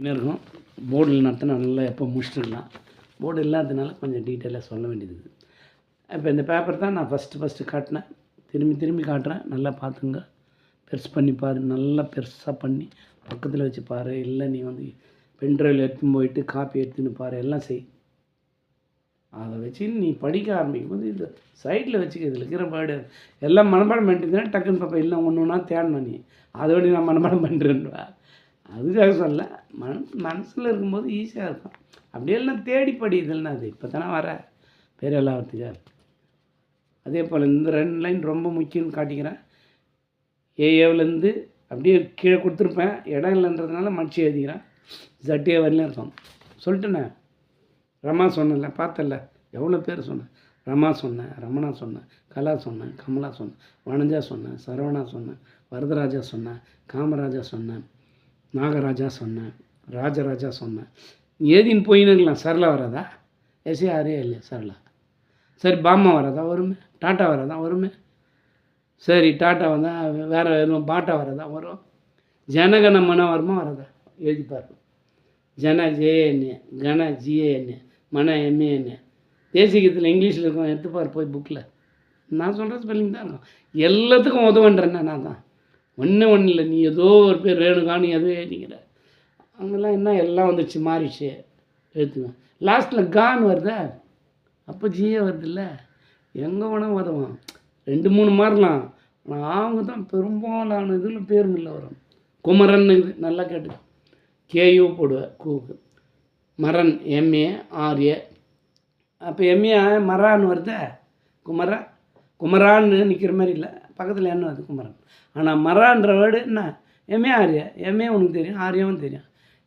என்ன இருக்கும்? போர்டில் நடத்தினா நல்லா எப்போ முடிச்சுட்டுருக்கலாம் போர்டு இல்லாததுனால கொஞ்சம் டீட்டெயிலாக சொல்ல வேண்டியது. இப்போ இந்த பேப்பர் தான் நான் ஃபஸ்ட்டு ஃபஸ்ட்டு காட்டினேன். திரும்பி திரும்பி காட்டுறேன். நல்லா பார்த்துங்க. பெருசு பண்ணி பாரு. நல்லா பெருசாக பண்ணி பக்கத்தில் வச்சு பாரு. இல்லை நீ வந்து பென்ட்ரைவில் எடுத்துன்னு போயிட்டு காப்பி எடுத்துன்னு பாரு. எல்லாம் செய். அதை வச்சு நீ படிக்க ஆரம்பிக்கும் போது இது சைட்டில் வச்சுக்க. இதில் இருக்கிற பாடு எல்லாம் மனப்பாடம் பண்ணிட்டு டக்குன்னு பார்ப்பேன் இல்லை ஒன்று ஒன்றா தேடணும் நீ. அதோடய நான் மனப்பாடம் பண்ணுறேன்வா அதுக்காக சொல்ல மன மனசில் இருக்கும்போது ஈஸியாக இருக்கும் அப்படியே எல்லாம் தேடி படியுதுன்னா அது. இப்போ தானே வர. பேர் எல்லாம் அதே போல் இந்த ரெண்டு லைன் ரொம்ப முக்கியம்னு காட்டிக்கிறேன். ஏஏவிலேருந்து அப்படியே கீழே கொடுத்துருப்பேன். இடம் இல்லைன்றதுனால மடிச்சு எழுதிக்கிறேன். ஜட்டியே வரலையும் இருக்கும். சொல்லிட்டுண்ணே ரமா சொன்னேன்ல பார்த்தல எவ்வளோ பேர் சொன்னேன். ரமா சொன்னேன் ரமணா சொன்னேன் கலா சொன்னேன் கமலா சொன்னேன் வனஜா சொன்னேன் சரவணா சொன்னேன் வரதராஜா சொன்னேன் காமராஜா சொன்னேன். நாகராஜா சொன்னேன் ராஜராஜா சொன்னேன். ஏதின் போயின்னு சரளா வராதா? எஸ்ஏ ஆரே இல்லையா சரளா? சரி பாமா வராதா? வருமே. டாட்டா வராதா? வருமே. சரி டாட்டா வந்தால் வேறு எதுவும் பாட்டா வராதா? வரும். ஜனகன மன வருமா வராதா எழுதிப்பார் ஜன ஜேஏஎன்ஏ கன ஜிஏஎன்ஏ மன எம்ஏஎன்ஏ தேசிகத்தில் இங்கிலீஷில் இருக்கும் எடுத்துப்பார் போய் புக்கில் நான் சொல்கிற ஸ்பெல்லிங் தான் இருக்கும். எல்லாத்துக்கும் உதவுன்றேன்னா நான் தான். ஒன்றும் ஒன்றும் இல்லை நீ ஏதோ ஒரு பேர் ரேணுகா நீ எதுவும் எழுதிக்கிற அங்கெல்லாம் என்ன எல்லாம் வந்துடுச்சு மாறிச்சு எழுத்துங்க லாஸ்ட்டில் கான் வருதா? அப்போ ஜிஏ வருதுல்ல. எங்கே வேணால் உதவும் ரெண்டு மூணு மாறலாம். ஆனால் அவங்க தான் பெரும்பாலான இதில் பேருங்களில் வரும் குமரன் இது நல்லா கேட்டு கேயூ போடுவேன் கூக்கு மரன் எம்ஏ ஆர்ஏ அப்போ எம்ஏ மரான்னு வருதா? குமரா? குமரான்னு நிற்கிற மாதிரி இல்லை. பக்கத்தில் என்ன அது குமரன். ஆனால் மரான்ற வேர்டு என்ன? எம்ஏ ஆர்யா. எம்ஏ உனக்கு தெரியும் ஆர்யாவும் தெரியும்.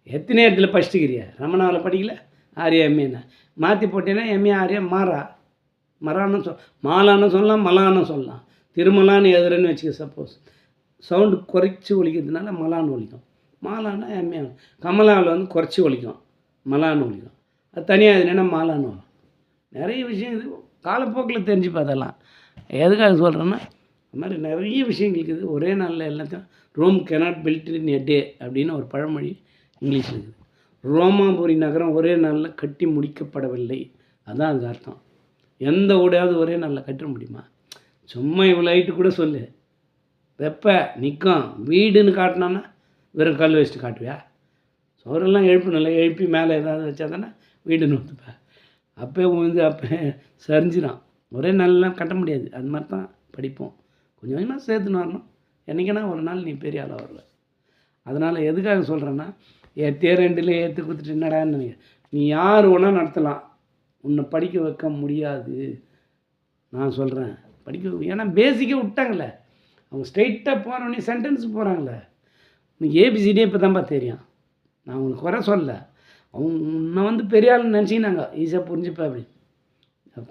எத்தனை இடத்துல படிச்சுக்கிறியா? ரமணாவில் படிக்கல? ஆர்யா எம்ஏன்னா மாற்றி போட்டேன்னா எம்ஏ ஆர்யா மாறா. மரான்னு சொல் மாலான்னு சொல்லலாம் மலான்னு சொல்லலாம். திருமலான்னு எதிரன்னு வச்சுக்க சப்போஸ் சவுண்டு குறைச்சி ஒழிக்கிறதுனால மலான்னு ஒழிக்கும் மாலான்னா எம்ஏ. கமலாவில் வந்து குறைச்சி ஒழிக்கும் மலான்னு ஒழிக்கும் அது தனியாக என்னென்னா மாலான்னு நிறைய விஷயம் இது காலப்போக்கில் தெரிஞ்சுப்பா அதெல்லாம். எதுக்காக சொல்கிறேன்னா அது மாதிரி நிறைய விஷயங்கள் இருக்குது. ஒரே நாளில் எல்லாத்தையும் Rome cannot build in a day அப்படின்னு ஒரு பழமொழி இங்கிலீஷில் இருக்குது. ரோமாபுரி நகரம் ஒரே நாளில் கட்டி முடிக்கப்படவில்லை. அதான் அதுக்கு அர்த்தம். எந்த ஊடையாவது ஒரே நாளில் கட்ட முடியுமா? சும்மா இவ்வளோ ஹைட்டு கூட சொல்லு. வெப்ப நிற்கும் வீடுன்னு காட்டினான்னா வெறும் கல் வச்சுட்டு காட்டுவியா? சோறெல்லாம் எழுப்பணும்ல எழுப்பி மேலே ஏதாவது வச்சா தானே வீடுன்னு ஒத்துப்பேன் அப்போ வந்து அப்போ சரிஞ்சிடும் ஒரே நாளெலாம் கட்ட முடியாது. அது மாதிரி தான் படிப்போம். கொஞ்சம் கொஞ்சமாக சேர்த்துன்னு வரணும். என்றைக்கினா ஒரு நாள் நீ பெரிய ஆளாக வரல அதனால் எதுக்காக சொல்கிறேன்னா ஏற்றே ரெண்டுல ஏற்று கொடுத்துட்டு என்னடான்னு நினைக்க நீ யார் வேணால் நடத்தலாம். உன்னை படிக்க வைக்க முடியாது. நான் சொல்கிறேன் படிக்க ஏன்னா பேசிக்காக விட்டாங்களே அவங்க ஸ்ட்ரைட்டாக போகிறோன்னே சென்டென்ஸ் போகிறாங்களே உனக்கு ஏபிசிடியே இப்போ தான்ப்பா தெரியும். நான் உனக்கு குறை சொல்ல அவங்க உன்னை வந்து பெரிய ஆளுன்னு நினச்சிக்கினாங்க. ஈஸியாக புரிஞ்சுப்பா அப்படி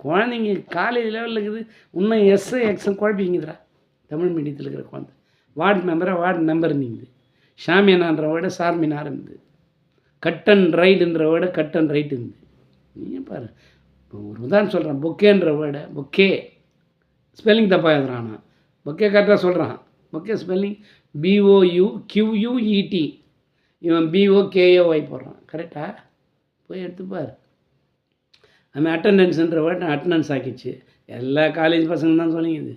குழந்தைங்க காலேஜ் லெவலில் இருக்குது. இன்னும் எஸ்ஸு எக்ஸும் குழப்பிங்கிறா தமிழ் மீடியத்தில் இருக்கிற குழந்தை. வார்டு மெம்பராக வார்டு மெம்பர் நீங்குது ஷாமியானான்ற விட சார்மினார் இருந்து கட் அண்ட் ரைடுன்ற விட கட் அண்ட் ரைட் இருந்து நீங்கள் பாரு? இப்போ ஒரு உதாரணம் சொல்கிறேன் பொக்கேன்ற வேர்டை பொக்கே. ஸ்பெல்லிங் தப்பாக எழுதுறான்? பொக்கே கரெக்டாக சொல்கிறான் பொக்கே ஸ்பெல்லிங் பிஓயு கியூயூஇடி இவன் பிஓகேஓஒய் போடுறான். கரெக்டாக போய் எடுத்துப்பார் அவன் அட்டண்டன்ஸுன்ற வேர்டு அட்டண்டன்ஸ் ஆக்கிச்சு. எல்லா காலேஜ் பசங்க தான் சொல்லிங்குது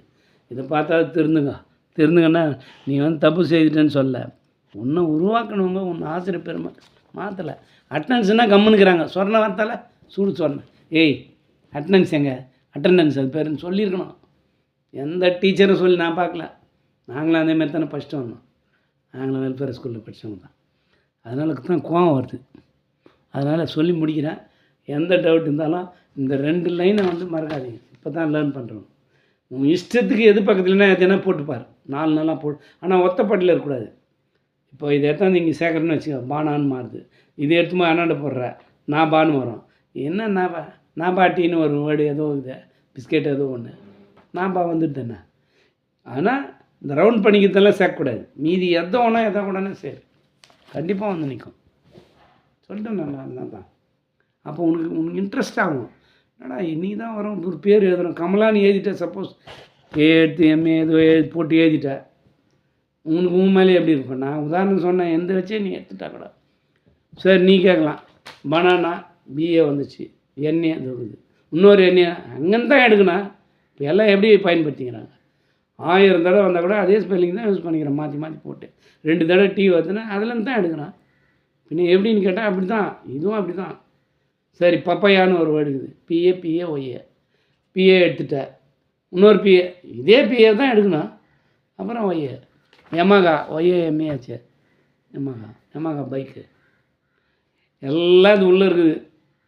இதை பார்த்தா திருந்துங்க. திருந்துங்கன்னா நீ வந்து தப்பு செய்துட்டேன்னு சொல்ல. உன்னை உருவாக்கணுங்க உன்னை ஆசிரியர் பெருமை மாற்றலை அட்டண்டன்ஸ்னால் கம்முனுக்கிறாங்க. சொன்ன வார்த்தால சூடு சொன்னேன் ஏய் அட்டண்டன்ஸ் எங்க? அட்டண்டன்ஸ் அது பேருன்னு சொல்லியிருக்கணும். எந்த டீச்சரும் சொல்லி நான் பார்க்கல. நாங்களும் அதே மாதிரி தானே ஃபஸ்ட்டு வந்தோம். நாங்களும் வெல்ஃபேர் ஸ்கூலில் படித்தவங்க தான். அதனால தான் கோவம் வருது. அதனால் சொல்லி முடிக்கிறேன். எந்த டவுட் இருந்தாலும் இந்த ரெண்டு லைனை வந்து மறக்காதீங்க. இப்போ தான் லேர்ன் பண்ணுறோம் உன் இஷ்டத்துக்கு எது பக்கத்துலனா எதுனா போட்டுப்பார். நாலு நாளாக போட்டு ஆனால் ஒத்தப்பாட்டில் இருக்கக்கூடாது. இப்போ இதை எடுத்தாந்து இங்கே சேர்க்குறேன்னு வச்சுக்கோ பானான்னு மாறுது. இதை எடுத்துமா அண்ணாண்ட போடுற? நான் பான்னு வரும். என்ன நான் பா நான் பாட்டின்னு ஒரு வேர்டு ஏதோ இது பிஸ்கெட் ஏதோ ஒன்று நான் பா ஆனால் இந்த ரவுண்ட் பண்ணிக்கிறதெல்லாம் சேர்க்கக்கூடாது. மீதி எதோ ஒன்றா எதோ கூடனே சரி. கண்டிப்பாக வந்து நிற்கும் சொல்லிட்டேன் நான் அதனால தான். அப்போ உனக்கு உனக்கு இன்ட்ரெஸ்ட் ஆகும். என்னடா இன்னைக்கு தான் வரும். ஒரு பேர் எழுதுறோம். கமலான்னு எழுதிட்ட சப்போஸ் எடுத்து எம்ஏ ஏதோ எழுதி போட்டு எழுதிட்ட. உனக்கு உன் மேலே எப்படி இருக்கும்? நான் உதாரணம் சொன்னேன் எந்த வச்சே நீ எடுத்துட்டா கூட. சரி நீ கேட்கலாம். பனானா பிஏ வந்துச்சு. எண்ணெய் அது இருக்குது. இன்னொரு எண்ணெய் அங்கேருந்து தான் எடுக்கணும். இப்போ எல்லாம் எப்படி பயன்படுத்திக்கிறாங்க? ஆயிரம் தடவை வந்தால் கூட அதே ஸ்பெல்லிங் தான் யூஸ் பண்ணிக்கிறேன். மாற்றி மாற்றி போட்டு. ரெண்டு தடவை டீ வருதுன்னா அதுலேருந்து தான் எடுக்கிறான் பின்ன எப்படின்னு கேட்டால் அப்படி தான் இதுவும் அப்படி தான் சரி பப்பையான்னு ஒரு வேர்டு இருக்குது. பிஏ பிஏ ஒய்ஏ பிஏ எடுத்துட்டேன் இன்னொரு பிஏ இதே பிஏ தான் எடுக்கணும். அப்புறம் Y A Yamaha Y A M A ஆச்சு. எமகா எமகா பைக்கு எல்லாம் இது உள்ளே இருக்குது.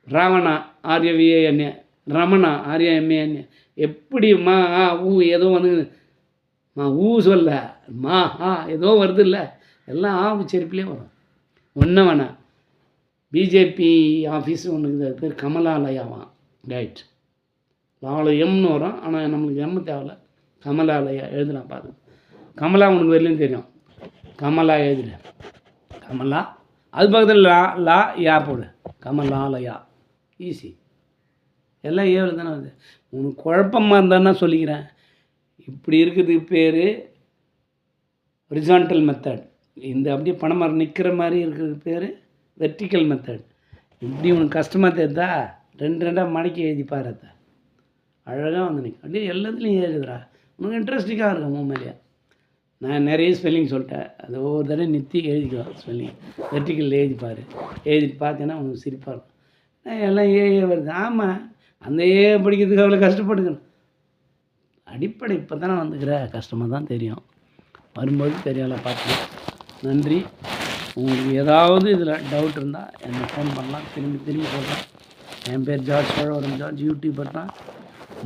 ராவணா ஆர்யவிஏஎன்ஏ ரமணா ஆர்யஎம்ஏஎன்ஏ எப்படி மா ஆ ஊ ஏதோ வந்து மா ஊ சொல்ல. மா ஆ ஏதோ வருது இல்லை. எல்லாம் ஆ உச்சரிப்பிலே வரும். ஒன்றும் வேணாம் பிஜேபி ஆஃபீஸ் ஒன்று இருக்குது பேர் கமலாலயாவான் ரைட் எம்னு வரும். ஆனால் நம்மளுக்கு எம்ம தேவையில்ல. கமலாலயா எழுதலாம் பாரு. கமலா உனக்கு வரலையும் தெரியும். கமலா எழுதுல கமலா? அது பக்கத்தில் லா லா யா போடு. கமலாலயா. ஈஸி எல்லாம் ஏழு தானே வருது. உனக்கு குழப்பமாக இருந்தான்னா சொல்லிக்கிறேன்? இப்படி இருக்கிறதுக்கு பேர். ஹொரிசான்டல் மெத்தட் இந்த அப்படியே பணமரம் நிற்கிற மாதிரி இருக்கிறதுக்கு பேர். வெர்டிக்கல் மெத்தட் இப்படி உனக்கு கஷ்டமாக தெரிந்தா ரெண்டு ரெண்டாக மடக்கி எழுதி பாருத்த அழகாக வந்து நிற்கும் அப்படியே எல்லாத்துலேயும் எழுதுறா உனக்கு இன்ட்ரெஸ்டிங்காக இருக்கும் உண்மையிலேயே நான் நிறைய ஸ்பெல்லிங் சொல்லிட்டேன். அது ஒவ்வொரு தடவை நித்தி எழுதிக்கலாம் ஸ்பெல்லிங் வெர்டிக்கல் எழுதி பாரு. எழுதிட்டு பார்த்தேன்னா உனக்கு சிரிப்பாக இருக்கும். நான் எல்லாம் ஏ வருது. ஆமாம் அந்த ஏ படிக்கிறதுக்கு அவ்வளோ கஷ்டப்பட்டுக்கணும். அடிப்படை இப்போ தானே வந்துக்கிற. கஷ்டமாக தான் தெரியும். வரும்போது தெரியலை பார்த்து நன்றி. உங்களுக்கு ஏதாவது இதில் டவுட் இருந்தால் என்னை ஃபோன் பண்ணலாம். திரும்பி திரும்பி சொல்கிறேன் என் பேர் ஜார்ஜ் சோழவரம். ஜார்ஜ் யூடியூபர் தான்.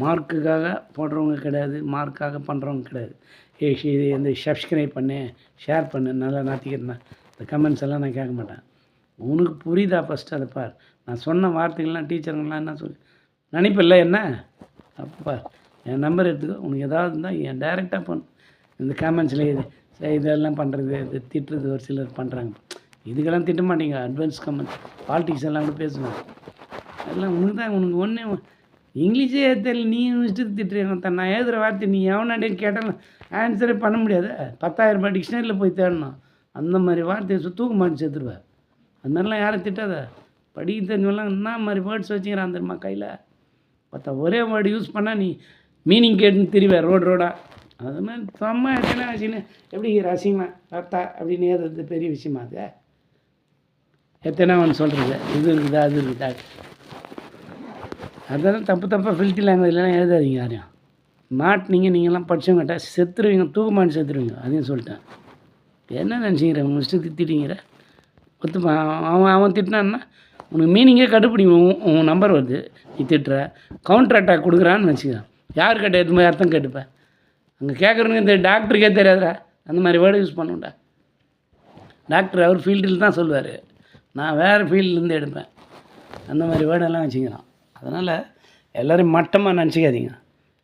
மார்க்குக்காக போடுறவங்க கிடையாது. மார்க்காக பண்ணுறவங்க கிடையாது. ஏ இது இந்த சப்ஸ்கிரைப் பண்ணு ஷேர் பண்ணு நல்லா நாத்திக்கிறேன் இந்த கமெண்ட்ஸ் எல்லாம் நான் கேட்க மாட்டேன். உனக்கு புரியுதா ஃபஸ்ட்டு அதை பார். நான் சொன்ன வார்த்தைகள்லாம் டீச்சருங்களாம் என்ன சொல்லி நினைப்பில்ல என்ன? அப்போ பார். என் நம்பர் எடுத்துக்கோ. உனக்கு ஏதாவது இருந்தால் என் டைரெக்டாக பண்ணு இந்த கமெண்ட்ஸில் இது இதெல்லாம் பண்ணுறது இது திட்டுறது ஒரு சிலர் பண்ணுறாங்க இதுக்கெல்லாம் திட்ட மாட்டீங்க அட்வான்ஸ் கமெண்ட் பாலிட்டிக்ஸ் எல்லாம் கூட பேசுவேன் எல்லாம் உனக்கு தான் உனக்கு ஒன்று இங்கிலீஷே தெரியல நீ இஷ்டத்துக்கு திட்டுறீங்க நான் எழுதுகிற வார்த்தை நீ எவனாண்டே கேட்டாலும் ஆன்சரே பண்ண முடியாது. பத்தாயிரம் ரூபாய் டிக்ஷனரியில் போய் தேடணும். அந்த மாதிரி வார்த்தையை சுத்தூக்க தூக்க மாட்டி சேர்த்துருவேன் அது மாதிரிலாம் யாரும் திட்டாத. படிக்க தெரிஞ்சவெல்லாம் என்ன மாதிரி வேர்ட்ஸ் வச்சுக்கிறான் தெரியுமா கையில்? பார்த்தா ஒரே வேர்டு யூஸ் பண்ணால் நீ மீனிங் கேட்டுன்னு திரிவே ரோடு ரோடாக அது மாதிரி செம்ம எத்தனை வச்சுன்னு எப்படி ரசிமா ரத்தா அப்படின்னு ஏதாவது பெரிய விஷயமா அது? எத்தனை ஒன்று சொல்கிறது இது இருக்குதா அது இருக்குதா? அதெல்லாம் தப்பு தப்பாக ஃபில்ட்டி லாங்குவேஜ்லாம் எழுதாதீங்க யாரையும் மாட்டினீங்க நீங்கள்லாம் படிச்சவங்ககிட்ட செத்துருவீங்க தூக்கமானு செத்துருவீங்க அதையும் சொல்லிட்டேன். என்ன நினச்சிக்கிற? உங்கள் இஷ்டத்துக்கு திட்டிங்கிற ஒத்துப்பா அவன் அவன் திட்டினான்னா உனக்கு மீனிங்கே கண்டுபிடிக்கும் உன் நம்பர் வருது நீ திட்டுற. கவுண்டர் அட்டாக் கொடுக்குறான்னு வச்சுக்க யார் கேட்ட மாதிரி அர்த்தம் கேட்டுப்பேன் அங்கே கேட்குறவங்க இந்த டாக்டருக்கே தெரியாதுடா. அந்த மாதிரி வேர்டு யூஸ் பண்ணுவேன்டா டாக்டர் அவர் ஃபீல்டில் தான் சொல்லுவார். நான் வேறு ஃபீல்ட்லேருந்து எடுப்பேன். அந்த மாதிரி வேர்டெல்லாம் வச்சுக்கிறான். அதனால் எல்லோரும் மட்டமாக நினச்சிக்காதீங்க.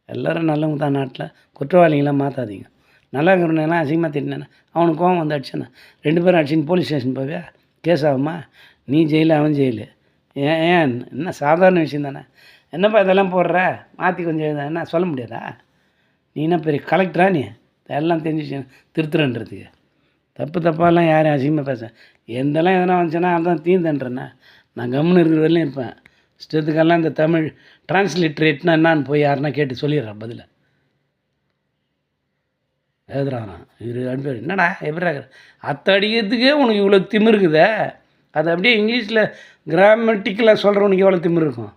எல்லோரும் நல்லவங்க தான் நாட்டில். குற்றவாளிகளாம் மாற்றாதீங்க நல்லா இருக்கிறவனெல்லாம் அசிங்கமாக திட்டினேன் அவனுக்கு கோவம் வந்து அடிச்சேன்னா ரெண்டு பேரும் அடிச்சுன்னு போலீஸ் ஸ்டேஷன் போவியா? கேஸ் ஆகுமா? நீ ஜெயிலு அவன் ஜெயிலு. ஏன் ஏன்? என்ன சாதாரண விஷயம் தானே. என்னப்பா இதெல்லாம் போடுற? மாற்றி கொஞ்சம் என்ன சொல்ல முடியாதா? நீ என்ன பெரிய கலெக்டரா நீ? எல்லாம் தெரிஞ்சு திருத்துறன்றதுக்கு. தப்பு தப்பாலாம் யாரும் அசிங்கமாக பேச எந்தெல்லாம் எதனா வந்துச்சுன்னா அதான் தீந்தன்றேண்ணே நான் கம்முன்னு இருக்கிற வரையிலும் இருப்பேன். இஷ்டத்துக்கெல்லாம் இந்த தமிழ் டிரான்ஸ்லிட்ரேட்னா என்னான்னு போய் யாருன்னா கேட்டு சொல்லிடுறேன் பதில். எழுதுறான். இவர் அனுப்பி என்னடா எப்படி அத்தை அடிக்கிறதுக்கே உனக்கு இவ்வளோ திமிரு இருக்குதே அது அப்படியே இங்கிலீஷில் கிராமட்டிக்கலாக சொல்கிறவனுக்கு எவ்வளோ திமிர் இருக்கும்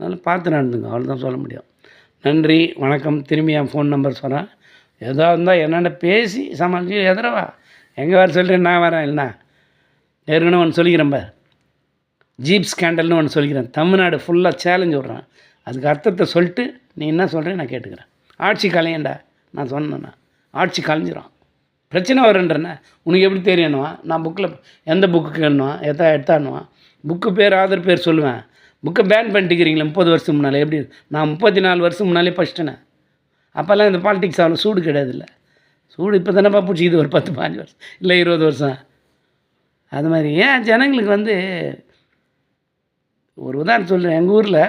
அதனால் பார்த்து நடந்துங்க அவ்வளோதான் சொல்ல முடியும். நன்றி வணக்கம். திரும்பி என் ஃபோன் நம்பர் சொல்கிறேன் எதாக இருந்தால் என்னென்ன பேசி சமாளிச்சு எதிரவா? எங்கே வர சொல்கிறேன் நான் வரேன் இல்லைண்ணா. ஏற்கனவே ஒன்று சொல்லிக்கிறேன் பார். ஜீப் ஸ்கேண்டல்னு ஒன்று சொல்லிக்கிறேன். தமிழ்நாடு ஃபுல்லாக சேலஞ்ச் விட்றேன். அதுக்கு அர்த்தத்தை சொல்லிட்டு நீ என்ன சொல்கிறேன் நான் கேட்டுக்கிறேன். ஆட்சி கலையண்டா? நான் சொன்னேண்ணா. ஆட்சி கலைஞ்சிரும். பிரச்சனை வருன்றேண்ணே. உனக்கு எப்படி தெரியணுவா நான் புக்கில் எந்த புக்கு கேட்கணும் எத்தா எடுத்தானுவான் புக்கு பேர் ஆதர் பேர் சொல்லுவேன். புக்கை பேன் பண்ணிட்டுக்கிறீங்களே முப்பது வருஷம் முன்னால்? எப்படி நான் முப்பத்தி நாலு வருஷம் முன்னாலே படிச்சிட்டேனே அப்போல்லாம் இந்த பாலிடிக்ஸ் அவ்வளோ சூடு கிடையாது இல்லை சூடு இப்போ தானேப்பா பிடிச்சிக்குது ஒரு பத்து பாஞ்சு வருஷம். இல்லை இருபது வருஷம். அது மாதிரி ஏன் ஜனங்களுக்கு வந்து ஒரு உதாரணம் சொல்கிறேன் எங்கள் ஊரில்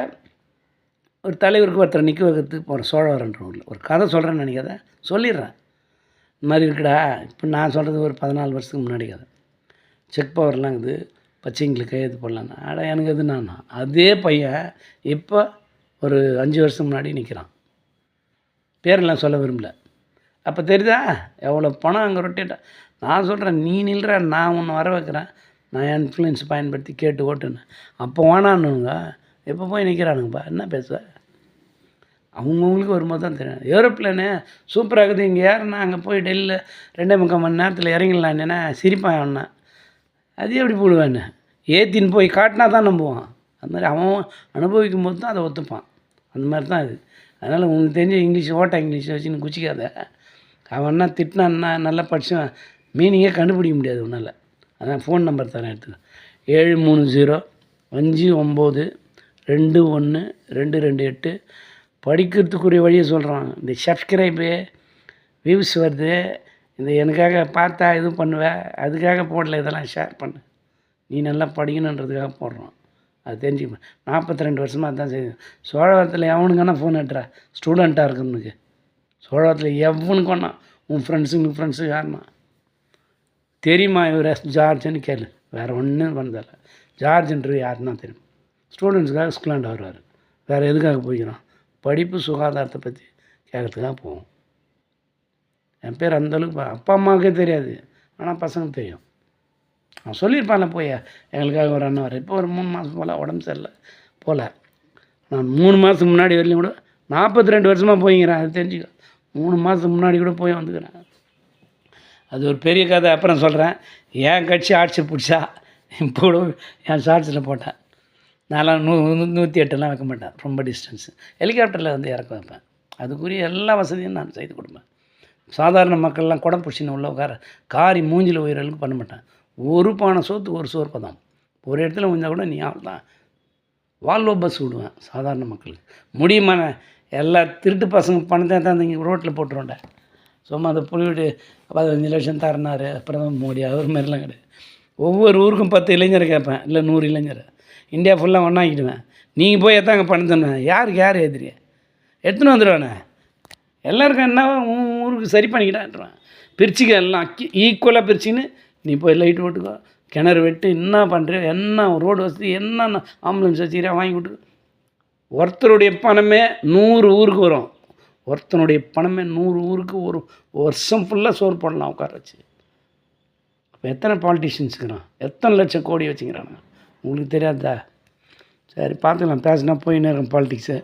ஒரு தலைவருக்கு ஒருத்தர் நிற்க வைக்கிறதுக்கு போகிறேன் சோழவரன்ற ஊரில். ஒரு கதை சொல்கிறேன்னு நினைக்காத சொல்லிடுறேன். இந்த மாதிரி இருக்குடா. இப்போ நான் சொல்கிறது ஒரு பதினாலு வருஷத்துக்கு முன்னாடி கதை. செக் பவர்லாம் இருக்குது. பச்சைங்களுக்கு கையெழுத்து போடலான்னு. அட எனக்கு அது நானா அதே பையன் இப்போ ஒரு அஞ்சு வருஷம் முன்னாடி நிற்கிறான் பேரெல்லாம் சொல்ல விரும்பல. அப்போ தெரியுதா? எவ்வளோ பணம் அங்கே ரொட்டேட்டா? நான் சொல்கிறேன் நீ நில்ற நான் ஒன்று வர வைக்கிறேன். நான் இன்ஃப்ளூயன்ஸ் பயன்படுத்தி கேட்டு ஓட்டுன்னு. அப்போ வேணான்னுங்க. எப்போ போய் நிற்கிறானுங்கப்பா என்ன பேசுவ? அவங்கவுங்களுக்கு வரும்போது தான் தெரியும். ஏரோப்ளேனு சூப்பராக இருக்குது இங்கே ஏறினா அங்கே போய் டெல்லியில் ரெண்டே முக்கால் மணி நேரத்தில் இறங்கிடலாம் சிரிப்பான் அவனை. அது எப்படி போடுவேன்னு? ஏற்றின்னு போய் காட்டினா தான் நம்புவான். அது மாதிரி அவன் அனுபவிக்கும் போது தான் அதை ஒத்துப்பான். அந்த மாதிரி தான் இது. அதனால் உங்களுக்கு தெரிஞ்ச இங்கிலீஷ் ஓட்ட இங்கிலீஷ் வச்சுன்னு குச்சிக்காத. அவன் என்ன திட்டினான்னா நல்லா படிச்சவன் மீனிங்கே கண்டுபிடிக்க முடியாது உன்னால். அதான் ஃபோன் நம்பர் தரேன் எடுத்துக்க. ஏழு மூணு ஜீரோ அஞ்சு ஒம்பது ரெண்டு ஒன்று ரெண்டு ரெண்டு எட்டு. படிக்கிறதுக்குரிய வழியை சொல்கிறான் இந்த சப்ஸ்கிரைபு வியூஸ் வருது. இந்த எனக்காக பார்த்தா இதுவும் பண்ணுவேன் அதுக்காக போடல இதெல்லாம் ஷேர் பண்ணு. நீ நல்லா படிக்கணுன்றதுக்காக போடுறோம் அது தெரிஞ்சுக்கணும் நாற்பத்தி ரெண்டு வருஷமாக அதான் செய்யும் சோழவரத்தில் எவனுங்கன்னா ஃபோன் எட்டுறா ஸ்டூடெண்ட்டாக இருக்கணுக்கு சோழவரத்தில் எவனுக்கு ஒன்றா உன் ஃப்ரெண்ட்ஸுங்க ஃப்ரெண்ட்ஸு யாருன்னா? தெரியுமா இவர்? ஜார்ஜ்னு கேளு. வேறு ஒன்றும் பண்ணதில்ல ஜார்ஜ்ன்றது யாருன்னா தெரியும். ஸ்டூடெண்ட்ஸுக்காக ஸ்கூலாண்ட வருவார். வேறு எதுக்காக போய்க்கிறோம் படிப்பு சுகாதாரத்தை பற்றி கேட்கறதுக்காக போவோம் என் பேர் அந்தளவுக்கு அப்பா அம்மாவுக்கே தெரியாது. ஆனால் பசங்களுக்கு தெரியும். அவன் சொல்லியிருப்பான்ல போய் எங்களுக்காக ஒரு அண்ணன் வர இப்போ ஒரு மூணு மாதம் போல் உடம்பு சரியில்லை. போகல நான் மூணு மாதத்துக்கு முன்னாடி வரலையும் கூட நாற்பத்தி ரெண்டு வருஷமாக போய்ங்கிறேன் அது தெரிஞ்சுக்க. மூணு மாதத்துக்கு முன்னாடி கூட போய் வந்துக்கிறேன். அது ஒரு பெரிய கதை. அப்புறம் சொல்கிறேன் என் கட்சி ஆட்சி பிடிச்சா இப்போ கூட என் ஷார்ட்ஸில் போட்டேன். நான்லாம் நூ நூற்றி எட்டுலாம் வைக்க மாட்டேன். ரொம்ப டிஸ்டன்ஸு ஹெலிகாப்டரில் வந்து இறக்க வைப்பேன். அதுக்குரிய எல்லா வசதியும் நான் செய்து கொடுப்பேன். சாதாரண மக்கள்லாம் குடம் பிடிச்சின்னு உள்ள உட்கார காரி மூஞ்சில் உயிரலுக்கு பண்ண மாட்டேன். ஒரு பானை சோத்துக்கு ஒரு சோறு பதம். ஒரு இடத்துல விழுந்தா கூட நீ ஆள் தான். வால்வோ பஸ் விடுவேன் சாதாரண மக்களுக்கு. முடியுமான எல்லா திருட்டு பசங்க பணத்தை தான் இங்கே ரோட்டில் போட்டுருவோம்ட சும்மா அந்த புலிவிட்டு பதினஞ்சு லட்சம் தரனார் பிரதமர் மோடி அவர் மாதிரிலாம் கிடையாது. ஒவ்வொரு ஊருக்கும் பத்து இளைஞர் கேட்பேன் இல்லை நூறு இளைஞர். இந்தியா ஃபுல்லாக ஒன்றாக்கிடுவேன் நீங்கள் போய் எத்தாங்க பணம் தருவேன். யாருக்கு யார் எதிரிய எடுத்துன்னு வந்துடுவானே எல்லாருக்கும் என்ன உன் ஊருக்கு சரி பண்ணிக்கிட்டான்றான் பிரிச்சுக்க எல்லாம் ஈக்குவலாக பிரிச்சுன்னு நீ போய் லைட் போட்டுக்கோ. கிணறு வெட்டு என்ன பண்ணுறியோ என்ன ரோடு வசதி என்ன ஆம்புலன்ஸ் வச்சுக்கிறியா வாங்கி விட்டு ஒருத்தருடைய பணமே நூறு ஊருக்கு வரும். ஒருத்தனுடைய பணமே நூறு ஊருக்கு ஒரு வருஷம் ஃபுல்லாக சோறு போடலாம் உட்கார வச்சு. இப்போ எத்தனை பாலிட்டிஷியன்ஸுக்கிறான் எத்தனை லட்சம் கோடி வச்சுக்கிறானுங்க உங்களுக்கு தெரியாதா? சரி பார்த்துக்கலாம். பேசினா போய் நேரம் பாலிட்டிக்ஸு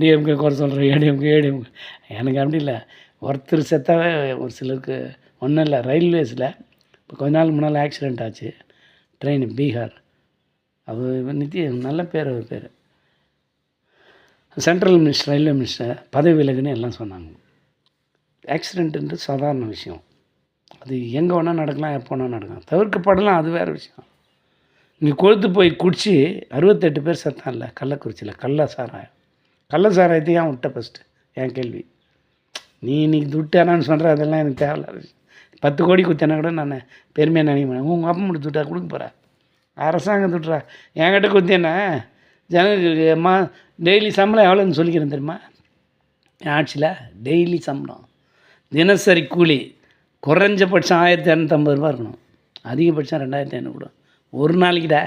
டிஎம்கே குறை சொல்கிறேன் ஏடிஎம்கே ஏடிஎம்கே எனக்கு அப்படி இல்லை. ஒருத்தர் செத்தாவே ஒரு சிலருக்கு ஒன்றும் இல்லை ரயில்வேஸில் இப்போ கொஞ்ச நாள் முன்னால் ஆக்சிடெண்ட் ஆச்சு. ட்ரெயின் பீகார். அவர் நித்தி நல்ல பேர் அவர் பேர். சென்ட்ரல் மினிஸ்டர் ரயில்வே மினிஸ்டர் பதவி விலகுன்னு எல்லாம் சொன்னாங்க. ஆக்சிடெண்ட்டுன்றது சாதாரண விஷயம். அது எங்கே வேணால் நடக்கலாம் எப்போ வேணால் நடக்கலாம். தவிர்க்கப்படலாம் அது வேறு விஷயம். இங்கே கொழுத்து போய் குடிச்சு அறுபத்தெட்டு பேர் செத்தான்ல கள்ளக்குறிச்சியில். கள்ள சாராயம் கள்ள சாராயத்தை ஏன் விட்ட ஃபஸ்ட்டு என் கேள்வி. நீ இன்னைக்கு துட்டானான்னு சொல்கிற அதெல்லாம் எனக்கு தேவையில்ல. விஷயம். பத்து கோடி குத்தினா கூட நான் பெருமையாக நினைக்க மாட்டேன். உங்கள் அப்பா மட்டும் துட்டா கொடுக்க போகிறேன் அரசாங்கம் துட்டுறா. என்கிட்ட குத்தியண்ணா ஜனங்களுக்கு அம்மா டெய்லி சம்பளம் எவ்வளோன்னு சொல்லிக்கிறேன் தெரியுமா? என் ஆட்சியில் டெய்லி சம்பளம். தினசரி கூலி குறைஞ்சபட்சம் ஆயிரத்தி இரநூத்தம்பது ரூபா இருக்கணும். அதிகபட்சம் ரெண்டாயிரத்தி ஐநூறு ஒரு நாளைக்குடா.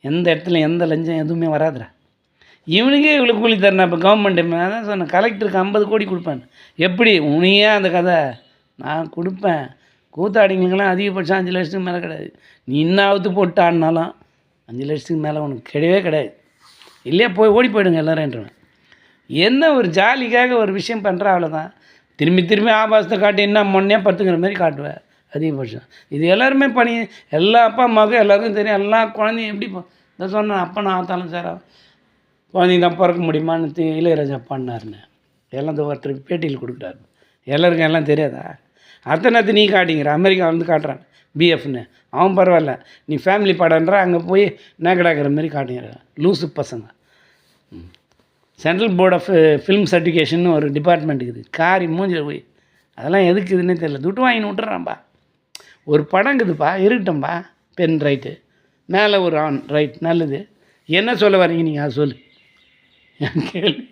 எந்த இடத்துல எந்த லஞ்சம் எதுவுமே வராதுடா. இவனுக்கே இவ்வளோ கூலி தரணும் இப்போ கவர்மெண்ட் அதான் சொன்னேன் கலெக்டருக்கு ஐம்பது கோடி கொடுப்பேன் எப்படி? உனியே அந்த கதை நான் கொடுப்பேன். கூத்தாடிங்களுக்கெல்லாம் அதிகபட்சம் அஞ்சு லட்சத்துக்கு மேலே கிடையாது. நீ இன்னாவது போட்டு ஆடினாலும் அஞ்சு லட்சத்துக்கு மேலே உனக்கு கிடையவே கிடையாது. இல்லையா போய் ஓடி போயிடுங்க எல்லாருன்றவன். என்ன ஒரு ஜாலிக்காக ஒரு விஷயம் பண்ணுற அவ்வளோதான் திரும்பி திரும்பி ஆபாசத்தை காட்டி என்ன முன்னே பத்துங்கிற மாதிரி காட்டுவேன் அதிகபட்சம். இது எல்லாருமே பண்ணி எல்லா அப்பா அம்மாவுக்கும் எல்லாருக்கும் தெரியும். எல்லா குழந்தையும் எப்படி போ- இந்த சொன்னேன் அப்பா நான் ஆத்தாலும் சார் குழந்தைங்க தான் பிறக்க முடியுமான்னு இளையராஜா பண்ணாருன்னு. எல்லாம் இந்த ஒருத்தர் பேட்டியில் கொடுக்குறாரு. எல்லாருக்கும் எல்லாம் தெரியாதா? அத்தனை நீ காட்டிங்கிற அமெரிக்கா வந்து காட்டுறான். பிஎஃப்னு அவன் பரவாயில்ல. நீ ஃபேமிலி படம்ன்ற அங்கே போய் நேக்கடாக்கிற மாதிரி காட்டுங்கிற லூசு பசங்க. Central board of film certification ஒரு டிபார்ட்மெண்ட் இருக்குது. காரி மூஞ்சில் போய் அதெல்லாம் எதுக்குதுன்னே தெரியல. துட்டு வாங்கி விட்டுறான்பா ஒரு படம் இருக்குதுப்பா. இருக்கட்டும்பா. பென் ரைட்டு மேலே ஒரு ஆன் ரைட் நல்லது. என்ன சொல்ல வரீங்க நீங்கள் அதை சொல்லு. என் கேள்வி.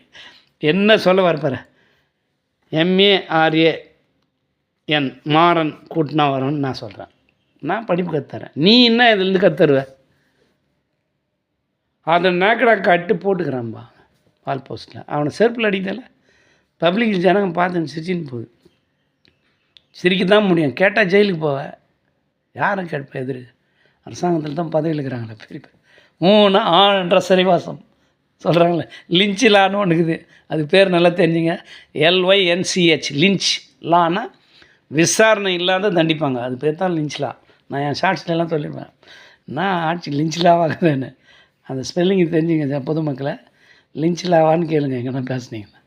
என்ன சொல்ல வரப்பாரு எம்ஏஆர்ஏ என் மாறன் கூட்டினா வரணும்னு நான் சொல்கிறேன் நான் படிப்பு கற்றுத்தரேன் நீ என்ன இதுலேருந்து கற்றுருவ அதை நேக்கடா கட்டு போட்டுக்கிறான்பா பால் போஸ்ட்டில் அவனை செருப்பில் அடிக்கல பப்ளிக் ஜனங்க பார்த்து சிரிச்சின்னு போகுது. சிரிக்க தான் முடியும். கேட்டால் ஜெயிலுக்கு போவ? யாரும் கேட்ப எதிர்? அரசாங்கத்தில் தான் பதவியில் இருக்கிறாங்களே பெரிய மூணு ஆன்ற சிறைவாசம். சொல்கிறாங்களே லிஞ்ச் லான்னு ஒன்று இருக்குது. அது பேர் நல்லா தெரிஞ்சுங்க. எல்ஒய்என்சிஹெச் லிஞ்ச் லானா விசாரணை இல்லாத தண்டிப்பாங்க. அது பேர் தான் லிஞ்ச்லா. நான் என் ஷார்ட்ஸ்லாம் சொல்லிடுவேன். நான் ஆட்சி லிஞ்ச்லாவாகுதுன்னு அந்த ஸ்பெல்லிங்கை தெரிஞ்சுங்க பொதுமக்களை. லிஞ்ச் லாவான்னு கேளுங்க எங்கன்னா பேசுனீங்கன்னா.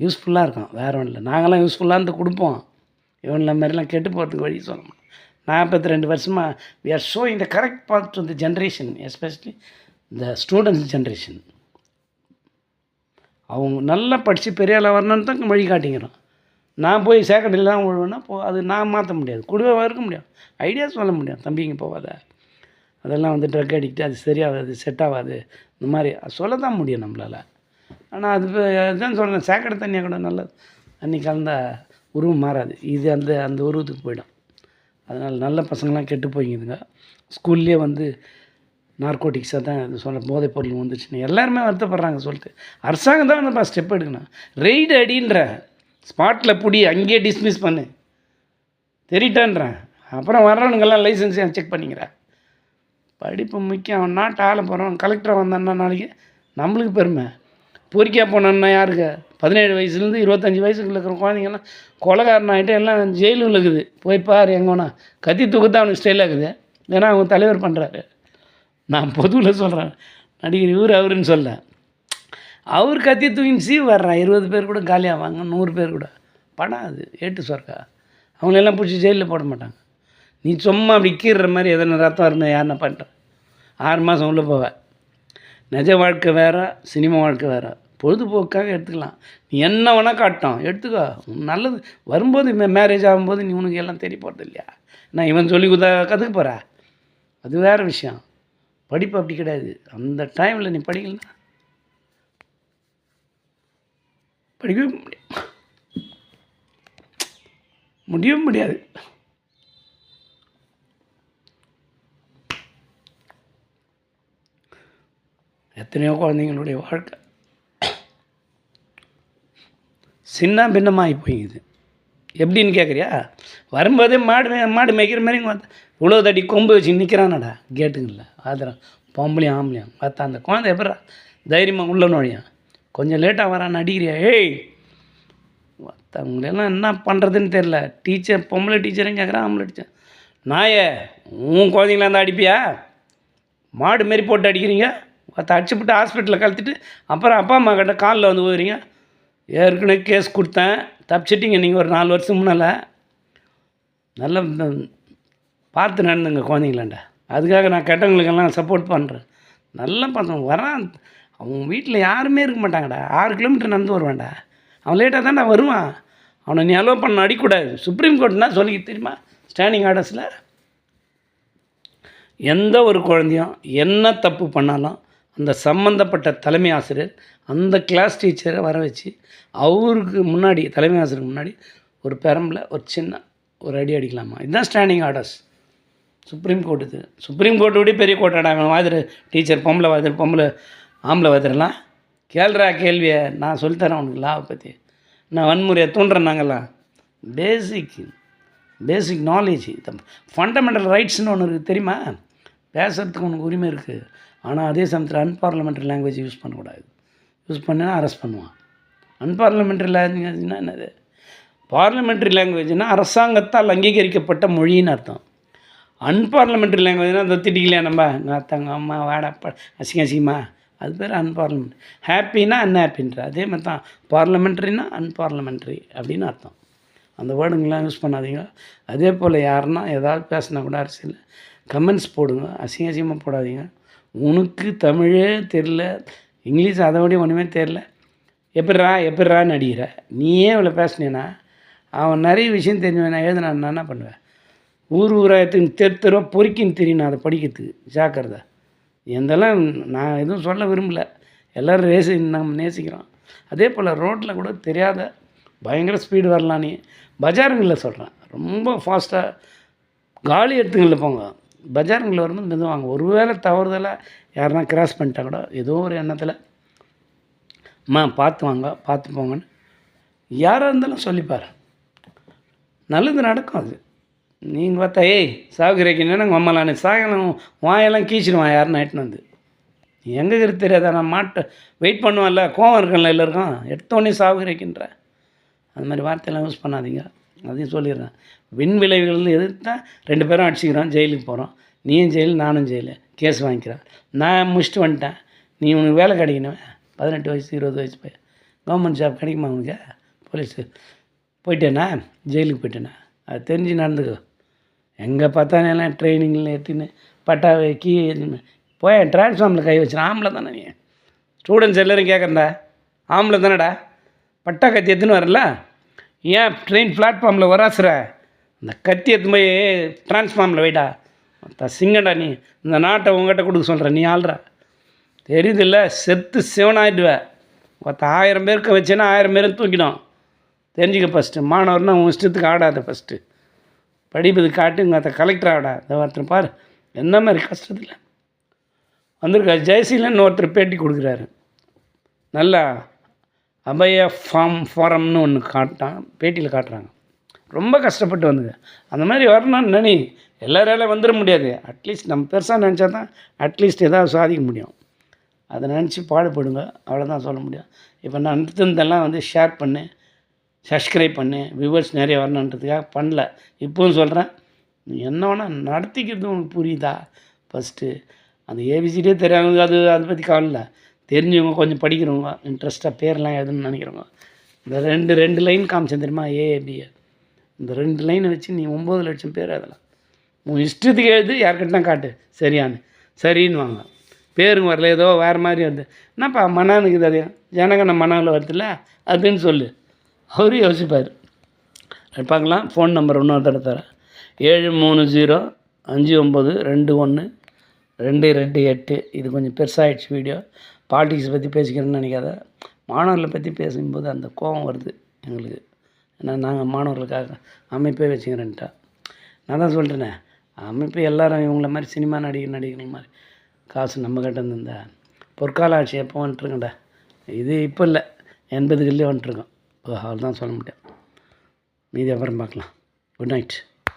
யூஸ்ஃபுல்லாக இருக்கும் வேறு ஒன்றும் இல்லை. நாங்களாம் யூஸ்ஃபுல்லாக கொடுப்போம். இவங்கள மாதிரிலாம் கெட்டு போகிறதுக்கு வழி சொல்ல மாட்டோம் நாற்பத்தி ரெண்டு வருஷமாக வி ஆர் ஷோ இந்த correct part to the generation especially இந்த ஸ்டூடெண்ட்ஸ் ஜென்ரேஷன் அவங்க நல்லா படித்து பெரிய ஆளாக வரணும்னு தான் வழிகாட்டிங்கிறோம் நான் போய் சேக்கடையில் விழுவேன்னா போ அது நான் மாற்ற முடியாது. கூடவே இருக்க முடியும் ஐடியா சொல்ல முடியும் தம்பிங்க போகாத. அதெல்லாம் வந்து ட்ரக் அடிக்கிட்டு அது சரியாகாது செட் ஆகாது. இந்த மாதிரி சொல்ல தான் முடியும் நம்மளால். ஆனால் அது இப்போ அதுதான் சொல்கிறேன் சேக்கடை தண்ணியாக கூட நல்லது தண்ணி கலந்தால் உருவம் மாறாது. இது அந்த அந்த உருவத்துக்கு போயிடும். அதனால் நல்ல பசங்களாம் கெட்டு போய்ங்குதுங்க ஸ்கூல்லேயே வந்து நார்கோட்டிக்ஸாக தான் இது சொல்ல போதைப் பொருள் வந்துச்சுன்னு எல்லாருமே வருத்தப்படுறாங்க சொல்லிட்டு. அரசாங்கம் தான் வந்து ஸ்டெப் எடுக்கணும். ரெய்டு அடின்ற ஸ்பாட்டில் பிடி அங்கேயே டிஸ்மிஸ் பண்ணு. தெரியிட்டான்றேன் அப்புறம் வர்றவனுங்கெல்லாம் லைசன்ஸ் செக் பண்ணிக்கிறேன் படிப்பு முக்கியம். அவன் நாட்டு ஆள போகிறான் கலெக்டராக வந்தான்னா நாளைக்கு நம்மளுக்கு பெருமை. பொறிக்கா போனான்னா யாருக்கு? பதினேழு வயசுலேருந்து இருபத்தஞ்சி வயசுக்குள்ள இருக்கிற குழந்தைங்கலாம் கொலகாரன் ஆகிட்டு எல்லாம் ஜெயிலும் இருக்குது போய் பாரு எங்கன்னா கத்தி தூக்கத்தான் அவனுக்கு ஸ்டைலாக இருக்குது ஏன்னா அவங்க தலைவர் பண்ணுறாரு நான் பொதுவில் சொல்கிறேன் நடிகர் இவர் அவருன்னு சொல்ல. அவர் கத்தி தூக்கின்னு சீ வர்றான் இருபது பேர் கூட காலியாவாங்க நூறு பேர் கூட. படம் அது ஏட்டு சொர்க்கா. அவங்களெல்லாம் பிடிச்சி ஜெயிலில் போட மாட்டாங்க. நீ சும்மா அப்படி கீறுற மாதிரி எதனா ரத்தம் இருந்தால் யாருன்னா பண்ணுறேன் ஆறு மாதம் உள்ளே போவேன் நிஜ வாழ்க்கை வேறு சினிமா வாழ்க்கை வேறு. பொழுதுபோக்காக எடுத்துக்கலாம். நீ என்ன வேணால் காட்டும். எடுத்துக்கோ. நல்லது. வரும்போது மேரேஜ் ஆகும்போது நீ உனக்கு எல்லாம் தெரிய போகிறது இல்லையா? நான் இவன் சொல்லி கொடுத்தா கற்றுக்க போகிற அது வேறு விஷயம். படிப்பு அப்படி கிடையாது. அந்த டைமில் நீ படிக்கலாம் படிக்கவே முடியும் முடியவும் முடியாது. எத்தனையோ குழந்தைங்களுடைய வாழ்க்கை சின்ன பின்னமாகி போயிங்குது. எப்படின்னு கேட்குறியா வரும்போதே மாடு மாடு மேய்க்கிற மாதிரி இங்கே வந்து இவ்வளோ தடி கொம்பு வச்சு நிற்கிறானடா கேட்டுங்கள்ல ஆதரம் பொம்பளையும் ஆம்பளையும். பார்த்தா அந்த குழந்தை எப்படா தைரியமாக உள்ள நுழையும். கொஞ்சம் லேட்டாக வரான்னு அடிக்கிறியா ஏய் மற்றவங்களெல்லாம் என்ன பண்ணுறதுன்னு தெரில டீச்சர் பொம்பளை டீச்சரும் கேட்குறான் ஆம்பளை டீச்சர் நாயே உன் குழந்தைங்கள இருந்தால் அடிப்பியா? மாடு மாரி போட்டு அடிக்கிறீங்க? அதை அடிச்சுப்புட்டு ஹாஸ்பிட்டலில் கழுத்திட்டு அப்புறம் அப்பா அம்மா கிட்ட காலில் வந்து போகிறீங்க ஏற்கனவே கேஸ் கொடுத்தேன். தப்பிச்சிட்டிங்க நீங்கள் ஒரு நாலு வருஷம் முன்னால். நல்ல பார்த்து நடந்துங்க குழந்தைங்களாண்ட. அதுக்காக நான் கெட்டவங்களுக்கெல்லாம் சப்போர்ட் பண்ணுறேன் நல்லா பார்த்தோம் வரான். அவங்க வீட்டில் யாருமே இருக்க மாட்டாங்கடா. ஆறு கிலோமீட்டர் நடந்து வருவான்டா. அவன் லேட்டாக தான்டா வருவான். அவனை நீ அலோவ் பண்ண அடிக்கூடாது. சுப்ரீம் கோர்ட்னா சொல்லி தெரியுமா? ஸ்டாண்டிங் ஆர்டர்ஸில் எந்த ஒரு குழந்தையும் என்ன தப்பு பண்ணாலும் அந்த சம்மந்தப்பட்ட தலைமை ஆசிரியர் அந்த கிளாஸ் டீச்சரை வர வச்சு அவருக்கு முன்னாடி தலைமை ஆசிரியர் முன்னாடி ஒரு பெரம்பில் ஒரு சின்ன ஒரு அடி அடிக்கலாமா? இதுதான் ஸ்டாண்டிங் ஆர்டர்ஸ் சுப்ரீம் கோர்ட்டு இது. சுப்ரீம் கோர்ட்டு விட பெரிய கோர்ட்டாடா அவன் வாதிரு டீச்சர் பொம்பளை வாதிரு பொம்பளை ஆம்பளை வாதிரலாம் கேள்றா கேள்வியை நான் சொல்லித்தரேன் உனக்கு லாவை பற்றி நான் வன்முறையை தூண்டுறேன் நாங்கள்லாம் பேசிக் பேசிக் நாலேஜ் ஃபண்டமெண்டல் ரைட்ஸ்னு ஒன்று இருக்குது தெரியுமா? பேசுகிறதுக்கு உனக்கு உரிமை இருக்குது ஆனால் அதே சமயத்தில் அன்பார்லமெண்ட்ரி லாங்குவேஜ் யூஸ் பண்ணக்கூடாது. யூஸ் பண்ணினா அரெஸ்ட் பண்ணுவான். அன்பார்லமெண்ட்ரி லாங்குவேஜ்னால் என்னது? பார்லிமெண்ட்ரி லாங்குவேஜ்னால் அரசாங்கத்தால் அங்கீகரிக்கப்பட்ட மொழின்னு அர்த்தம். அன்பார்லமெண்ட்ரி லாங்குவேஜ்னால் அந்த திட்டிக்கலையா நம்ம? நாத்தாங்க அம்மா வாடா அசிங்க அசிங்கமா? அது பேர் அன்பார்லமெண்ட் ஹாப்பினா அன்ஹாப்பின்ற அதே மாதிரி தான் பார்லமெண்ட்ரினா அன்பார்லமெண்ட்ரி அப்படின்னு அர்த்தம். அந்த வேர்டுங்கெலாம் யூஸ் பண்ணாதீங்க. அதே போல் யாருன்னா ஏதாவது பேசினா கூட அரசியல் கமெண்ட்ஸ் போடுங்க. அசிங்க அசிங்கமாக போடாதீங்க. உனக்கு தமிழே தெரில இங்கிலீஷ் அதை விட ஒன்றுமே தெரில எப்படிரா எப்படிரான்னு அடிக்கிற. நீயே இவ்வளோ பேசினேன்னா அவன் நிறைய விஷயம் தெரிஞ்சவன் நான் எழுதுனான் நான் என்ன பண்ணுவேன்? ஊர் ஊராயத்துக்கு தெரு தெருவாக பொறுக்கின்னு தெரியும் நான் அதை படிக்கிறதுக்கு ஜாக்கிரதை. எந்தெல்லாம் நான் எதுவும் சொல்ல விரும்பலை. எல்லோரும் ரேசி நம்ம நேசிக்கிறோம். அதே போல் ரோட்டில் கூட தெரியாத பயங்கர ஸ்பீடு வரலாம் நீ பஜாருங்களில் சொல்கிறேன் ரொம்ப ஃபாஸ்ட்டாக காலி எடுத்துங்களில் போங்க. பஜாருங்களில் வரும்போது மெதுவாங்க ஒரு ஒருவேளை தவறுதலாக யாருன்னா கிராஸ் பண்ணிட்டா கூட ஏதோ ஒரு எண்ணத்தில் அம்மா பார்த்து வாங்க பார்த்து போங்கன்னு யாராக இருந்தாலும் சொல்லிப்பார். நல்லது நடக்கும் அது. நீங்கள் பார்த்தா ஏய் சாகுறீங்கன்னா நாங்கள் அம்மலான்னு சாகலாம் வாயெல்லாம் கீச்சிடுவான் யாருன்னு ஆயிட்டுன்னு வந்து. எங்கே இருக்கு தெரியாதா? நான் மாட்ட வெயிட் பண்ணுவேன்ல கோவம் இருக்கேன்ல எல்லாருக்கும். எடுத்தோடனே சாகுறீக்கின்ற அந்த மாதிரி வார்த்தையெல்லாம் யூஸ் பண்ணாதீங்க. அதையும் சொல்லிடுறேன். விண் விளைவுகள் எதிர்த்தா ரெண்டு பேரும் அடிச்சுக்கிறோம் ஜெயிலுக்கு போகிறோம் நீயும் ஜெயில் நானும் ஜெயிலு. கேஸ் வாங்கிக்கிறேன். நான் முடிச்சுட்டு வந்துட்டேன். நீ உனக்கு வேலை கிடைக்கணுமே. பதினெட்டு வயசு இருபது வயசு போய். கவர்மெண்ட் ஜாப் கிடைக்குமா உனக்கு? போலீஸு போயிட்டேண்ணா ஜெயிலுக்கு போயிட்டேண்ணா அது தெரிஞ்சு நடந்துக்கோ. எங்கே பார்த்தாலும் எல்லாம் ட்ரைனிங்கில் ஏற்றின்னு பட்டாவை கீ போய் டிரான்ஸ்ஃபார்மில் கை வச்சு ஆம்பளை தானே நீ? ஸ்டூடெண்ட்ஸ் எல்லோரும் கேட்குறா ஆம்பளை தானடா. பட்டா கத்தி எடுத்துன்னு வரல. ஏன் ட்ரெயின் பிளாட்ஃபார்மில் வராசுற இந்த கத்தி எடுத்து போய் டிரான்ஸ்ஃபார்மில் வைடா. மொத்த சிங்கடா நீ. இந்த நாட்டை உங்ககிட்ட கொடுக்க சொல்கிற நீ ஆள்ற. தெரியுதில்ல செத்து சிவனாயிடுவேன் மொத்த ஆயிரம் பேருக்கு வச்சேன்னா ஆயிரம் பேரும் தூக்கிடும். தெரிஞ்சுக்க ஃபஸ்ட்டு மாணவர்னா உன் இஷ்டத்துக்கு ஆடாத ஃபஸ்ட்டு படிப்பது காட்டு இங்கே அதை கலெக்டர் ஆகிடா. இந்த ஒருத்தர் பார் என்ன மாதிரி கஷ்டத்தில். வந்திருக்கா ஜெயசீலன் ஒருத்தர் பேட்டி கொடுக்குறாரு. நல்லா அபய ஃபார்ம் ஃபாரம்னு ஒன்று காட்டான் பேட்டியில் காட்டுறாங்க. ரொம்ப கஷ்டப்பட்டு வந்துங்க. அந்த மாதிரி வரணும்னு நினை எல்லாரால வந்துட முடியாது. அட்லீஸ்ட் நம்ம பெருசாக நினச்சா தான் அட்லீஸ்ட் எதாவது சாதிக்க முடியும். அதை நினச்சி பாடுபடுங்க. அவ்வளோதான் சொல்ல முடியும். இப்போ நான் நிறுத்தினதெல்லாம் வந்து ஷேர் பண்ணேன் சப்ஸ்கிரைப் பண்ணு வியூவர்ஸ் நிறைய வரணுன்றதுக்காக பண்ணல. இப்போவும் சொல்கிறேன் நீ என்ன வேணால் நடத்திக்கிறது உனக்கு புரியுதா? ஃபஸ்ட்டு அந்த ஏபிசிடியே தெரியாதவங்க அது அதை பற்றி கவலை இல்லை தெரிஞ்சவங்க கொஞ்சம் படிக்கிறவங்க இன்ட்ரெஸ்ட்டாக பேர்லாம் எழுதணும்னு நினைக்கிறவங்க. இந்த ரெண்டு ரெண்டு லைன் காமிச்சேன் தெரியுமா? ஏஏபிஏ இந்த ரெண்டு லைனை வச்சு நீ ஒம்பது லட்சம் பேர் எழுதலாம். உன் இஷ்டத்துக்கு எழுது யார்கிட்ட காட்டு. சரியானு. சரின்னு வாங்க. பேருங்க வரல ஏதோ வேறு மாதிரி வருது என்னப்பா மனானுக்கு ஜனங்க ஜனகன மனாவில் வருதுல்ல அதுன்னு சொல்லு. அவரும் யோசிப்பார். பார்க்கலாம். ஃபோன் நம்பர் இன்னொரு தடவை தரேன். ஏழு மூணு ஜீரோ அஞ்சு ஒம்பது ரெண்டு ஒன்று ரெண்டு ரெண்டு எட்டு. இது கொஞ்சம் பெருசாகிடுச்சு வீடியோ பாலிடிக்ஸ் பற்றி பேசிக்கிறேன்னு நினைக்காத. மாணவர்களை பற்றி பேசும்போது அந்த கோபம் வருது எங்களுக்கு. ஏன்னா நாங்கள் மாணவர்களுக்காக அமைப்பே வச்சுக்கிறேன்ட்டா. நான் தான் சொல்லிட்டேனே அமைப்பு எல்லாரும் இவங்கள மாதிரி சினிமா நடிகர் நடிகர்கள் மாதிரி காசு நம்ம கிட்ட இருந்த பொற்கால ஆட்சி எப்போ வந்துட்டுருக்கேன்டா இது இப்போ இல்லை. எண்பதுகளிலே வந்துட்டுருக்கோம் அவ்வளோதான் சொல்ல முடியும் மீதி அப்புறம் பார்க்கலாம். Good night